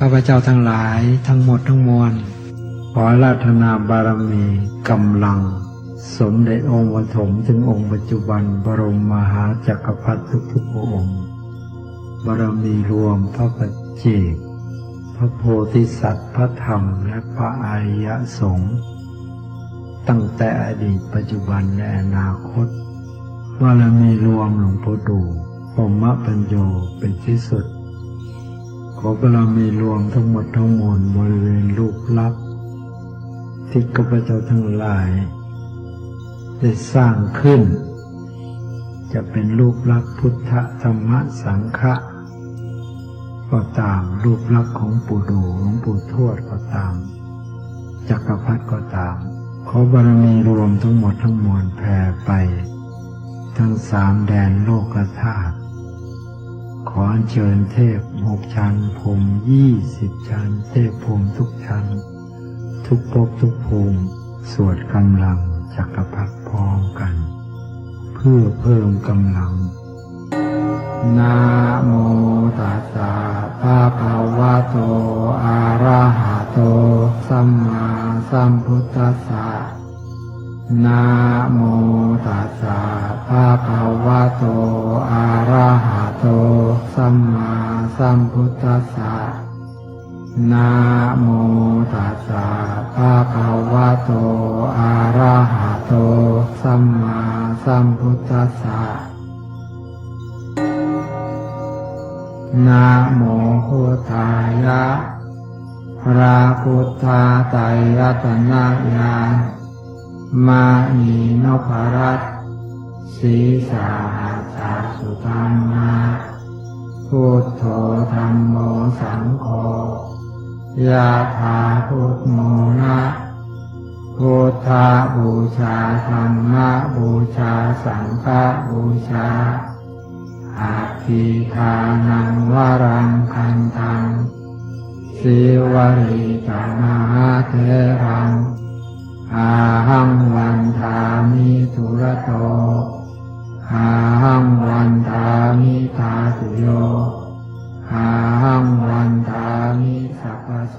ข้าพเจ้าทั้งหลายทั้งหมดทั้งมวล ขอราธนาบารมีกำลัง สมเด็จองค์ปฐมถึงองค์ปัจจุบันบรมมหาจักรพรรดิทุกๆพระองค์ บารมีรวมพระปัจเจกพระโพธิสัตว์พระธรรมและพระอริยสงฆ์ตั้งแต่อดีตปัจจุบันและอนาคตบารมีรวมหลวงพ่อดูพรหมปัญโยเป็นที่สุด ขอบารมีรวมทั้งหมดทั้งมวลบริเวณรูปลักษณ์ที่ข้าพเจ้าทั้งหลาย ได้สร้างขึ้น จะเป็นรูปลักษณ์พุทธธรรมสังฆะก็ตามรูปลักษณ์ของปู่ดูหลวงปู่ทวดก็ตามจักรพรรดิก็ตาม ขอบารมีรวมทั้งหมดทั้งมวลแผ่ไป ทั้งสามแดนโลกธาตุ ออัญเชิญเทพหกชั้นพรหมยี่สิบชั้น เทพพรหมทุกชั้น ทุกภพทุกภูมิ สวดกำลังจักรพรรดิพร้อมกัน เพื่อเพิ่มกำลังนะโมตัสสะภะคะวะโต อะระหะโต สัมมาสัมพุทธัสสะ นะโมตัสสะภะคะวะโต อะระหะโต สัมมาสัมพุทธัสสะนะโมตัสสะภะคะวะโต อะระหะโต สัมมาสัมพุทธัสสะนะโมพุทธายะพระพุทธาไตรรัตนญา มานีนพรัตศีสาหัสสสุธรรมาพุทโธธรรมโมสังโฆยะถาพุทโมนะพุทธาบูชาธรรมะบูชาสังฆบูชาอาทิทานังวรังคันทังสิวริตมาเทรังอาหังวันทามิทุระ หังวันทามิสัพพโส